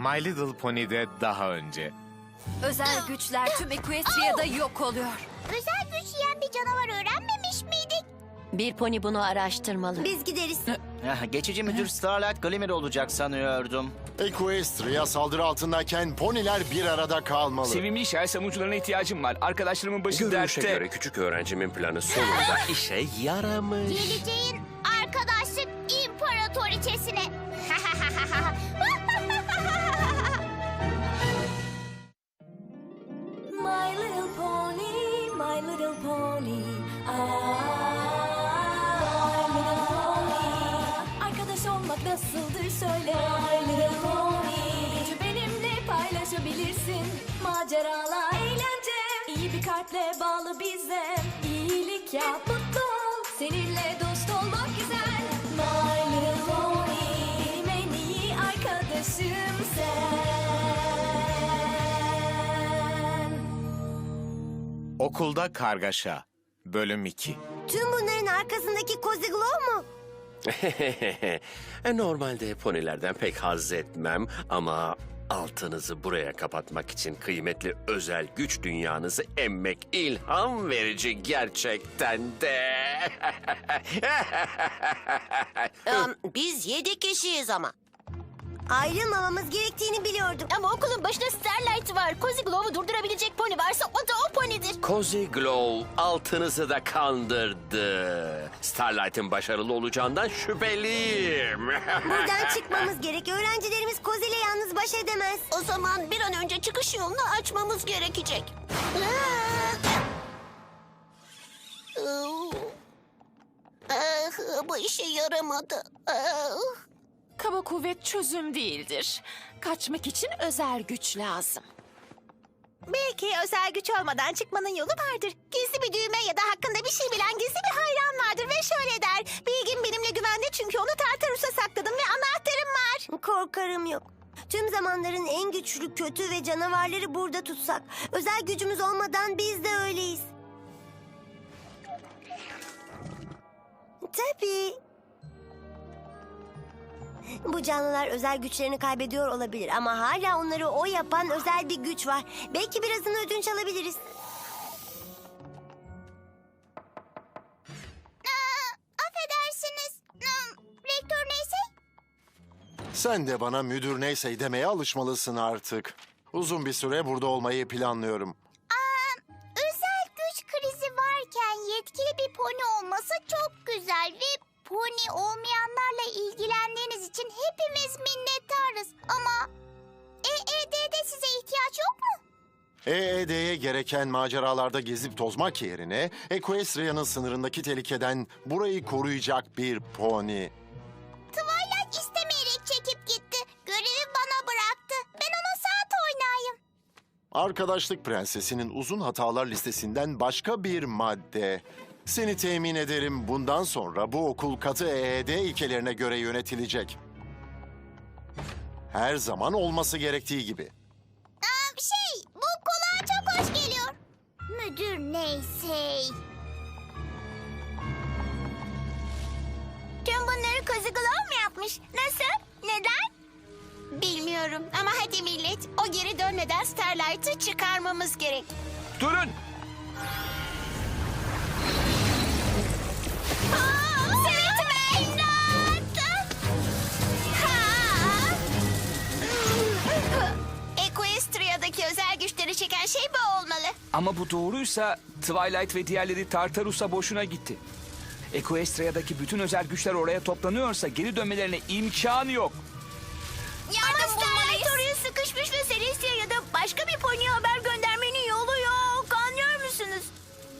My Little Pony'de daha önce. Özel güçler tüm Equestria'da yok oluyor. Özel güç yiyen bir canavar öğrenmemiş miydik? Bir pony bunu araştırmalı. Biz gideriz. Eh, Geçici müdür Starlight Glimmer olacak sanıyordum. Equestria saldırı altındayken poniler bir arada kalmalı. Sevimli şair savunucularına ihtiyacım var. Arkadaşlarımın başı Görünüşe dertte. göre küçük öğrencimin planı sonunda işe yaramış. Geleceğin kalple bağlı bize. İyilik yap, mutlu ol. Seninle dost olmak güzel. My little pony. Benim en iyi arkadaşım sen. Okulda Kargaşa. Bölüm 2. Tüm bunların arkasındaki Cozy Glow mu? Normalde ponilerden pek haz etmem ama altınızı buraya kapatmak için kıymetli özel güç dünyanızı emmek ilham verici gerçekten de. biz yedi kişiyiz ama. Ayrılmamamız gerektiğini biliyordum. Ama okulun başında Starlight var. Cozy Glow'u durdurabilecek pony varsa o da o pony'dir. Cozy Glow altınızı da kandırdı. Starlight'ın başarılı olacağından şüpheliyim. Buradan çıkmamız gerek. Öğrencilerimiz Cozy ile yalnız baş edemez. O zaman bir an önce çıkış yolunu açmamız gerekecek. Ah, Bu işe yaramadı. Ah. Kaba kuvvet çözüm değildir. Kaçmak için özel güç lazım. Belki özel güç olmadan çıkmanın yolu vardır. Gizli bir düğme ya da hakkında bir şey bilen gizli bir hayran vardır ve şöyle der. Bilgin benimle güvende çünkü onu Tartarus'a sakladım ve anahtarım var. Korkarım yok. Tüm zamanların en güçlü kötü ve canavarları burada tutsak. Özel gücümüz olmadan biz de öyleyiz. Tabii. Bu canlılar özel güçlerini kaybediyor olabilir ama hala onları o yapan özel bir güç var. Belki birazını ödünç alabiliriz. affedersiniz. Rektör neyse? Sen de bana müdür neyse demeye alışmalısın artık. Uzun bir süre burada olmayı planlıyorum. Özel güç krizi varken yetkili bir pony olması çok güzel ve pony olmayanlarla ilgilendiğiniz için hepimiz minnettarız. Ama EED'de size ihtiyaç yok mu? EED'ye gereken maceralarda gezip tozmak yerine Equestria'nın sınırındaki tehlikeden burayı koruyacak bir pony. Twilight istemeyerek çekip gitti. Görevi bana bıraktı. Ben ona saat oynayayım. Arkadaşlık Prensesi'nin uzun hatalar listesinden başka bir madde. Seni temin ederim bundan sonra bu okul katı EED ilkelerine göre yönetilecek. Her zaman olması gerektiği gibi. Aa, şey, bu kulağa çok hoş geliyor. Müdür neyse. Tüm bunları Cozy Glow mu yapmış? Nasıl? Neden? Bilmiyorum ama hadi millet. O geri dönmeden Starlight'ı çıkarmamız gerek. Durun! Ama bu doğruysa Twilight ve diğerleri Tartarus'a boşuna gitti. Equestria'daki bütün özel güçler oraya toplanıyorsa geri dönmelerine imkanı yok. Yardım Ama Starlight oraya sıkışmış ve Celestia ya da başka bir pony haber göndermenin yolu yok. Anlıyor musunuz?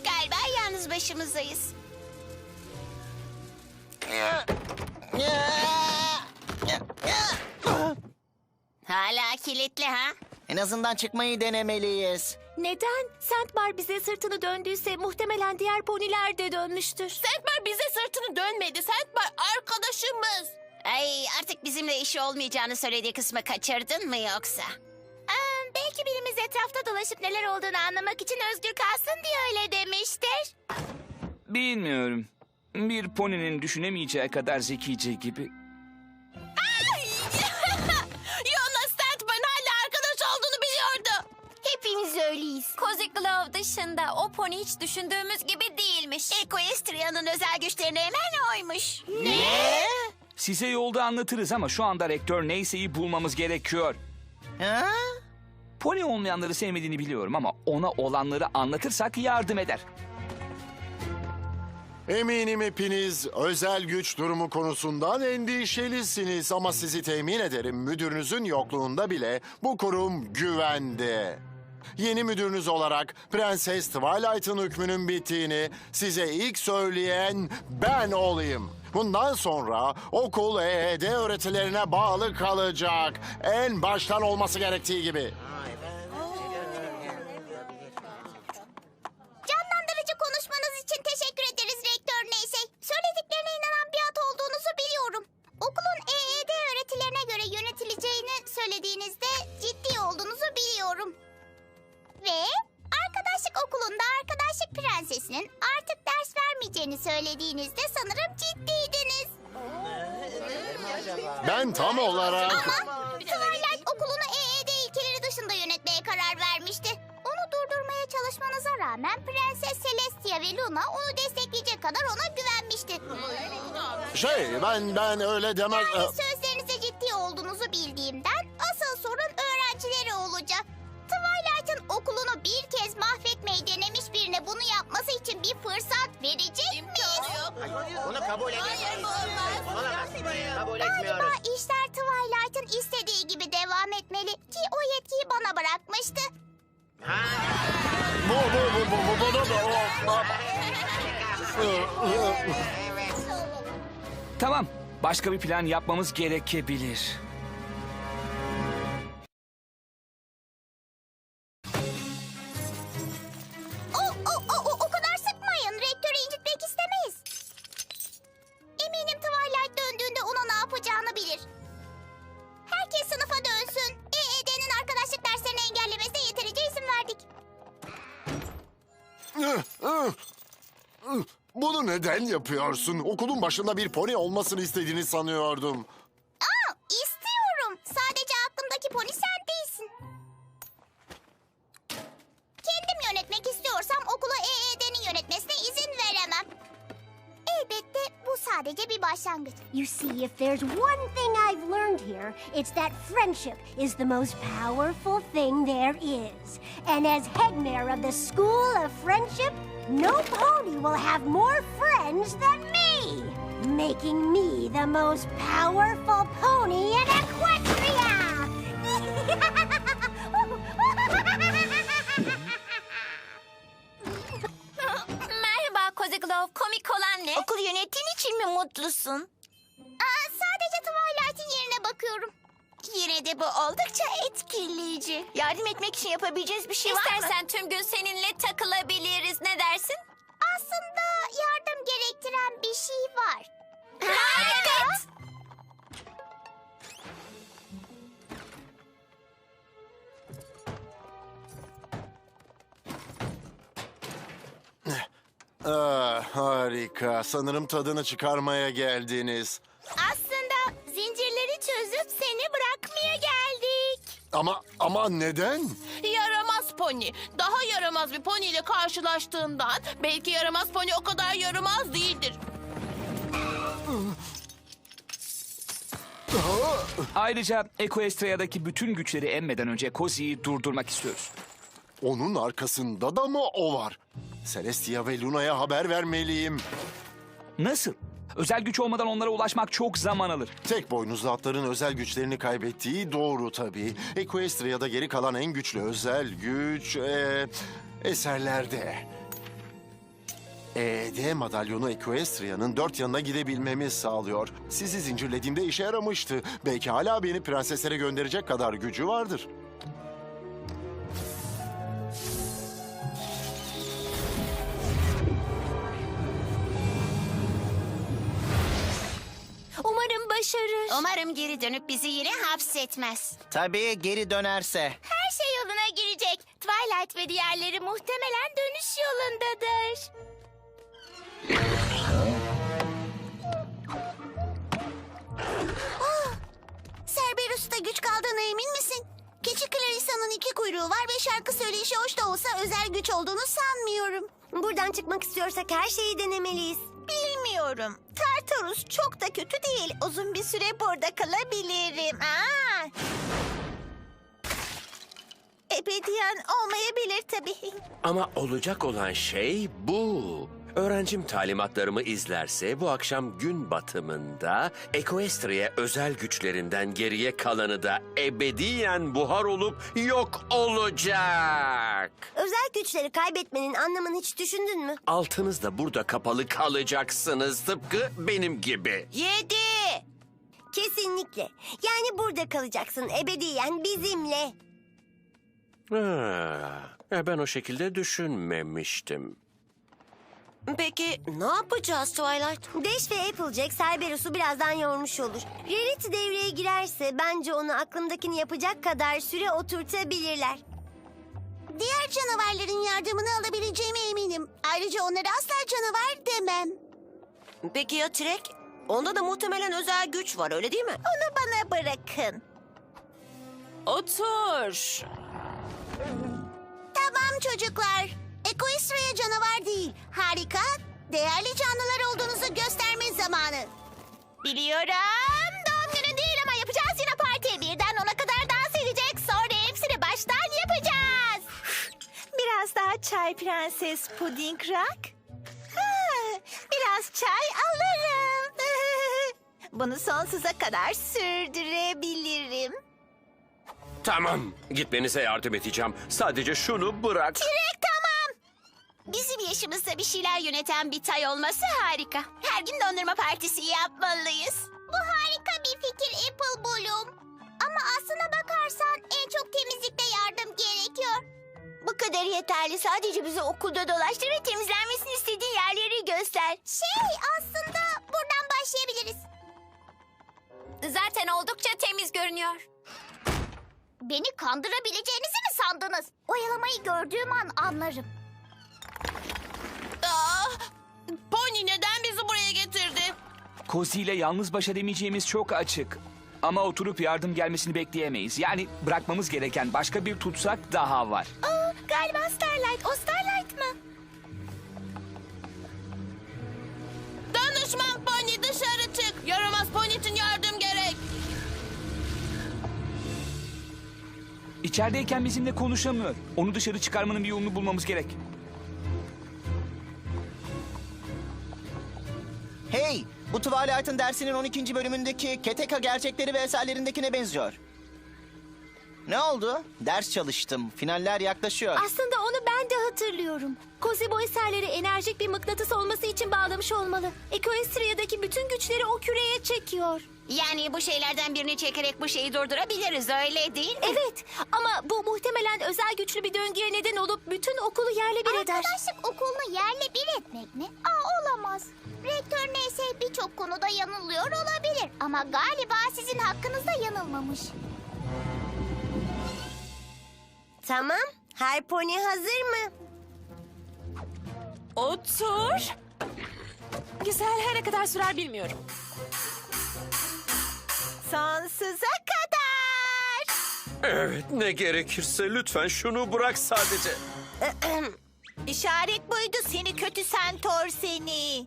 Galiba yalnız başımızdayız. Hala kilitli ha? En azından çıkmayı denemeliyiz. Neden? Sandbar bize sırtını döndüyse muhtemelen diğer poniler de dönmüştür. Sandbar bize sırtını dönmedi. Sandbar arkadaşımız. Ay artık bizimle işi olmayacağını söylediği kısmı kaçırdın mı yoksa? belki birimiz etrafta dolaşıp neler olduğunu anlamak için özgür kalsın diye öyle demiştir. Bilmiyorum. Bir poninin düşünemeyeceği kadar zekice gibi. Dışında o pony hiç düşündüğümüz gibi değilmiş. Equestria'nın özel güçlerini hemen oymuş. Size yolda anlatırız ama şu anda rektör neyseyi bulmamız gerekiyor. Ha? Pony olmayanları sevmediğini biliyorum ama ona olanları anlatırsak yardım eder. Eminim hepiniz özel güç durumu konusundan endişelisiniz ama sizi temin ederim müdürünüzün yokluğunda bile bu kurum güvende. Yeni müdürünüz olarak Prenses Twilight'ın hükmünün bittiğini size ilk söyleyen ben olayım. Bundan sonra okul EED öğretilerine bağlı kalacak. En baştan olması gerektiği gibi. Canlandırıcı söylediğinizde sanırım ciddiydiniz. Ben tam olarak... Ama Twilight okulunu EED ilkeleri dışında yönetmeye karar vermişti. Onu durdurmaya çalışmanıza rağmen Prenses Celestia ve Luna onu destekleyecek kadar ona güvenmişti. Şey ben ben öyle demez... Yani sözlerinize ciddi olduğunuzu bildiğimden asıl sorun öğrencileri olacak. Twilight'ın okulunu bir kez mahvetmeyi denemiş birine bunu yapması için bir fırsat verecek? Bunu kabul Hayır bu olmaz. Olamaz. Kabul Galiba işler Twilight'ın istediği gibi devam etmeli ki o yetkiyi bana bırakmıştı. Bu bu bu bu bu bu bu bu Tamam, başka bir plan yapmamız gerekebilir. Bunu neden yapıyorsun? Okulun başında bir pony olmasını istediğini sanıyordum. Aa, istiyorum. Sadece aklımdaki pony sen değilsin. Kendim yönetmek istiyorsam okulu EED'nin yönetmesine izin veremem. Elbette bu sadece bir başlangıç. You see, if there's one thing I've learned here, it's that friendship is the most powerful thing there is. And as head mayor of the School of Friendship, no pony will have more friends than me, making me the most powerful pony in Equestria! Merhaba Cozy Glove, komik olan ne? Okul yönettiğin için mi mutlusun? Aa, sadece Twilight'in yerine bakıyorum. Yine de bu oldukça etkileyici. Yardım etmek için yapabileceğiz bir şey var mı? İstersen tüm gün seninle takılabiliriz, ne dersin? Aslında yardım gerektiren bir şey var. Evet. Ah, harika. Sanırım tadını çıkarmaya geldiniz. Ama ama neden? Yaramaz pony. Daha yaramaz bir pony ile karşılaştığından belki yaramaz pony o kadar yaramaz değildir. Ayrıca Equestria'daki bütün güçleri emmeden önce Cozy'yi durdurmak istiyoruz. Onun arkasında da mı o var? Celestia ve Luna'ya haber vermeliyim. Nasıl? Özel güç olmadan onlara ulaşmak çok zaman alır. Tek boynuzlu atların özel güçlerini kaybettiği doğru tabii. Equestria'da geri kalan en güçlü özel güç... eee, eserlerde. ED madalyonu Equestria'nın dört yanına gidebilmemi sağlıyor. Sizi zincirlediğimde işe yaramıştı. Belki hala beni prenseslere gönderecek kadar gücü vardır. Başarır. Umarım geri dönüp bizi yine hapsetmez. Tabii geri dönerse. Her şey yoluna girecek. Twilight ve diğerleri muhtemelen dönüş yolundadır. Ah! Cerberus'ta güç kaldığına emin misin? Keçi Clarissa'nın iki kuyruğu var ve şarkı söyleyişi hoş da olsa özel güç olduğunu sanmıyorum. Buradan çıkmak istiyorsak her şeyi denemeliyiz. Bilmiyorum. Tartarus çok da kötü değil. Uzun bir süre burada kalabilirim. Aa! Ebediyen olmayabilir tabii. Ama olacak olan şey bu. Öğrencim talimatlarımı izlerse bu akşam gün batımında Equestria'ya özel güçlerinden geriye kalanı da ebediyen buhar olup yok olacak. Özel güçleri kaybetmenin anlamını hiç düşündün mü? Altınız da burada kapalı kalacaksınız tıpkı benim gibi. Yedi! Kesinlikle. Yani burada kalacaksın ebediyen bizimle. Ha, e, ben o şekilde düşünmemiştim. Peki ne yapacağız Twilight? Dash ve Applejack Cerberus'u birazdan yormuş olur. Rarity devreye girerse bence onu aklımdakini yapacak kadar süre oturtabilirler. Diğer canavarların yardımını alabileceğime eminim. Ayrıca onlara asla canavar demem. Peki ya Trek? Onda da muhtemelen özel güç var öyle değil mi? Onu bana bırakın. Otur. Tamam çocuklar. Equestria canavar değil. Harika, değerli canlılar olduğunuzu gösterme zamanı. Biliyorum. Doğum günün değil ama yapacağız yine parti. Birden ona kadar dans edecek. Sonra hepsini baştan yapacağız. Biraz daha çay prenses puding rock. Ha, biraz çay alırım. Bunu sonsuza kadar sürdürebilirim. Tamam, gitmenize yardım edeceğim. Sadece şunu bırak. Tamam. Bizim yaşımızda bir şeyler yöneten bir tay olması harika. Her gün dondurma partisi yapmalıyız. Bu harika bir fikir Apple Bloom. Ama aslına bakarsan en çok temizlikte yardım gerekiyor. Bu kadar yeterli. Sadece bizi okulda dolaştır ve temizlenmesini istediğin yerleri göster. Şey aslında buradan başlayabiliriz. Zaten oldukça temiz görünüyor. Beni kandırabileceğinizi mi sandınız? Oyalamayı gördüğüm an anlarım. Aa, Pony neden bizi buraya getirdi? Cozy ile yalnız baş edemeyeceğimiz çok açık. Ama oturup yardım gelmesini bekleyemeyiz. Yani bırakmamız gereken başka bir tutsak daha var. Aa, galiba Starlight. O Starlight mı? Danışman Pony dışarı çık. Yaramaz Pony için yardım gerek. İçerideyken bizimle konuşamıyor. Onu dışarı çıkarmanın bir yolunu bulmamız gerek. Hey, bu Twilight'ın dersinin 12. bölümündeki Keteka gerçekleri ve eserlerindekine benziyor. Ne oldu? Ders çalıştım. Finaller yaklaşıyor. Aslında onu ben de hatırlıyorum. Cozy bu eserleri enerjik bir mıknatıs olması için bağlamış olmalı. Equestria'daki bütün güçleri o küreye çekiyor. Yani bu şeylerden birini çekerek bu şeyi durdurabiliriz öyle değil mi? Evet ama bu muhtemelen özel güçlü bir döngüye neden olup bütün okulu yerle bir eder. Arkadaşlık okulunu yerle bir etmek mi? Aa olamaz. Rektör neyse birçok konuda yanılıyor olabilir. Ama galiba sizin hakkınızda yanılmamış. Tamam. Her pony hazır mı? Otur. Güzel her ne kadar sürer bilmiyorum. Sonsuza kadar. Evet, ne gerekirse lütfen şunu bırak sadece. İşaret buydu seni kötü sentor seni.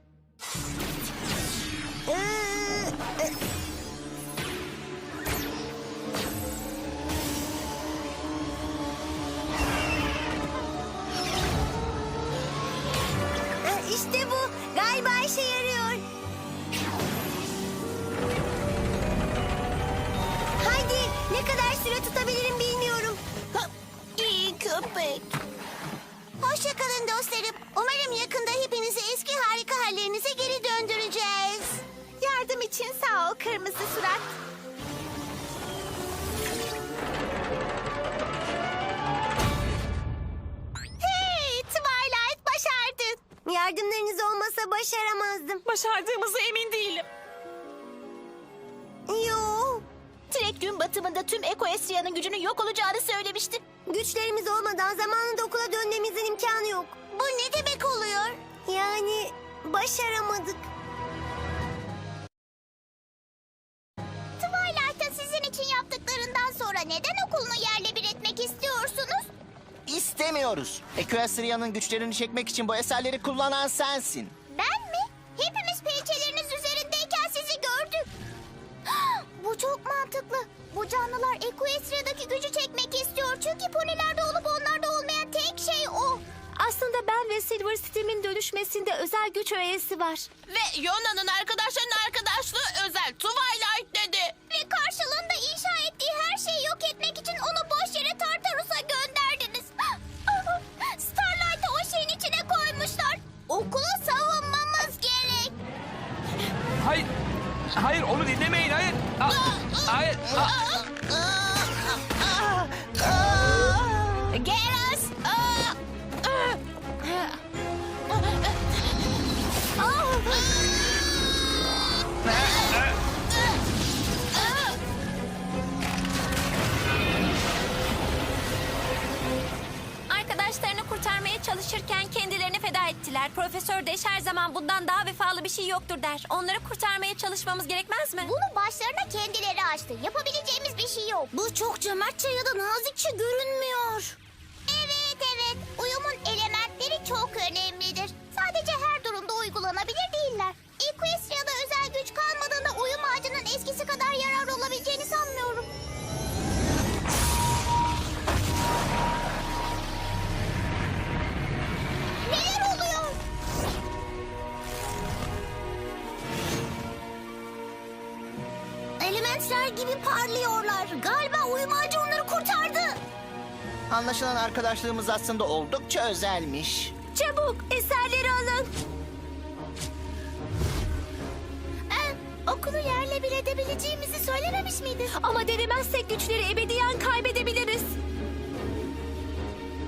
Galiba işe yarıyor. Haydi ne kadar süre tutabilirim bilmiyorum. İyi köpek. Hoşçakalın dostlarım. Umarım yakında hepinizi eski harika hallerinize geri döndüreceğiz. Yardım için sağ ol kırmızı surat. Yardımlarınız olmasa başaramazdım. Başardığımıza emin değilim. Yo. Trek gün batımında tüm Equestria'nın gücünün yok olacağını söylemişti. Güçlerimiz olmadan zamanında okula dönmemizin imkanı yok. Bu ne demek oluyor? Yani başaramadık. Twilight'a sizin için yaptıklarından sonra neden okulunu yerle bir etmek istiyorsunuz? İstemiyoruz. Equestria'nın güçlerini çekmek için bu eserleri kullanan sensin. Ben mi? Hepimiz pençeleriniz üzerindeyken sizi gördük. Bu çok mantıklı. Bu canlılar Equestria'daki gücü çekmek istiyor. Çünkü ponilerde olup onlarda olmayan tek şey o. Aslında ben ve Silver Stream'in dönüşmesinde özel güç öğesi var. Ve Yona'nın arkadaşlarının arkadaşlığı özel Twilight dedi. Ve karşılığında kurtarmaya çalışmamız gerekmez mi? Bunu başlarına kendileri açtı. Yapabileceğimiz bir şey yok. Bu çok cömertçe ya da nazikçe görünmüyor. Evet evet. Uyumun elementleri çok önemlidir. Sadece her durumda uygulanabilir değiller. Equestria'da özel güç kalmadığında uyum ağacının eskisi kadar yarar olabileceğini sanmıyorum. Elementler gibi parlıyorlar. Galiba uyum ağacı onları kurtardı. Anlaşılan arkadaşlığımız aslında oldukça özelmiş. Çabuk eserleri alın. Ee, okulu yerle bir edebileceğimizi söylememiş miydin? Ama denemezsek güçleri ebediyen kaybedebiliriz.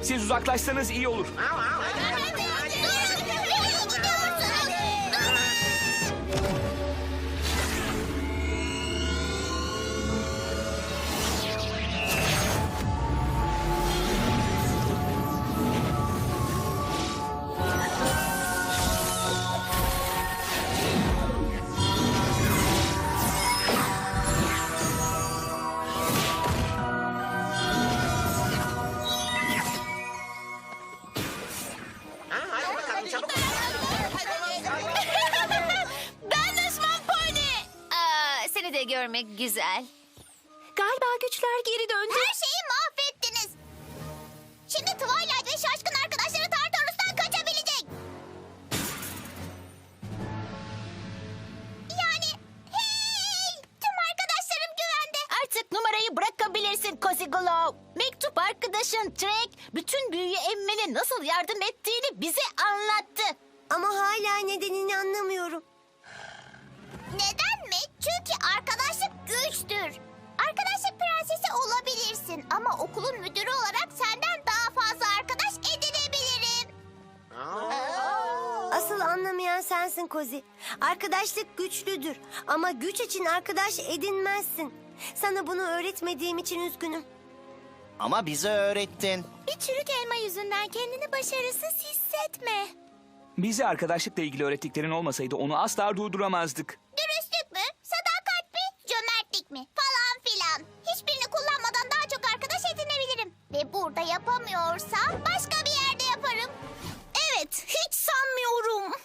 Siz uzaklaşsanız iyi olur. ben görmek güzel. Galiba güçler geri döndü. Her şeyi mahvettiniz. Şimdi Twilight ve şaşkın arkadaşları Tartarus'tan kaçabilecek. Yani hey tüm arkadaşlarım güvende. Artık numarayı bırakabilirsin Cozy Glow. Mektup arkadaşın Trek bütün büyüyü emmene nasıl yardım ettiğini bize anlattı. Ama hala nedenini anlamıyorum. Neden mi? Çünkü arkadaşlık güçtür. Arkadaşlık prensesi olabilirsin ama okulun müdürü olarak senden daha fazla arkadaş edinebilirim. Asıl anlamayan sensin Kozi. Arkadaşlık güçlüdür ama güç için arkadaş edinmezsin. Sana bunu öğretmediğim için üzgünüm. Ama bize öğrettin. Bir çürük elma yüzünden kendini başarısız hissetme. Bize arkadaşlıkla ilgili öğrettiklerin olmasaydı onu asla durduramazdık. Sadakat mi? Falan filan. Hiçbirini kullanmadan daha çok arkadaş edinebilirim. Ve burada yapamıyorsam başka bir yerde yaparım. Evet, hiç sanmıyorum.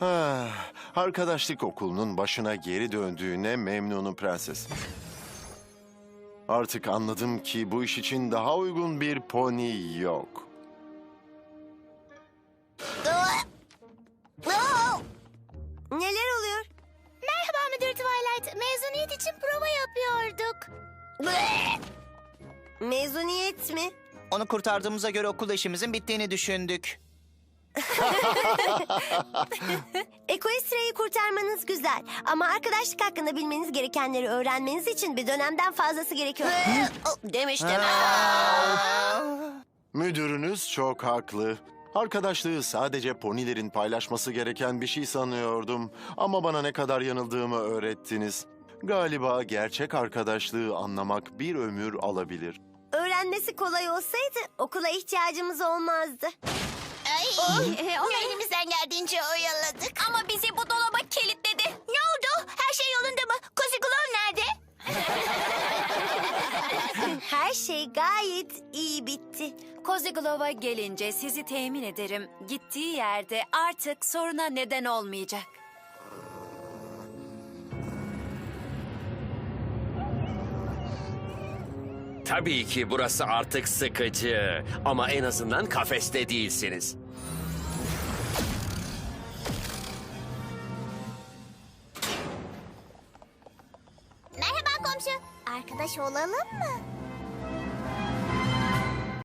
Ah, Arkadaşlık okulunun başına geri döndüğüne memnunum prenses. Artık anladım ki bu iş için daha uygun bir pony yok. Neler oluyor? Merhaba Müdür Twilight. Mezuniyet için prova yapıyorduk. Mezuniyet mi? Onu kurtardığımıza göre okul işimizin bittiğini düşündük. Equestria'yı kurtarmanız güzel. Ama arkadaşlık hakkında bilmeniz gerekenleri öğrenmeniz için bir dönemden fazlası gerekiyor. Demiştim. Müdürünüz çok haklı. Arkadaşlığı sadece ponilerin paylaşması gereken bir şey sanıyordum. Ama bana ne kadar yanıldığımı öğrettiniz. Galiba gerçek arkadaşlığı anlamak bir ömür alabilir. Öğrenmesi kolay olsaydı okula ihtiyacımız olmazdı. Ee, onu elimizden geldiğince oyaladık. Ama bizi bu dolaba kilitledi. Ne oldu? Her şey yolunda mı? Cozy Glow nerede? Her şey gayet iyi bitti. Cozy gelince sizi temin ederim. Gittiği yerde artık soruna neden olmayacak. Tabii ki burası artık sıkıcı. Ama en azından kafeste değilsiniz. Arkadaş olalım mı?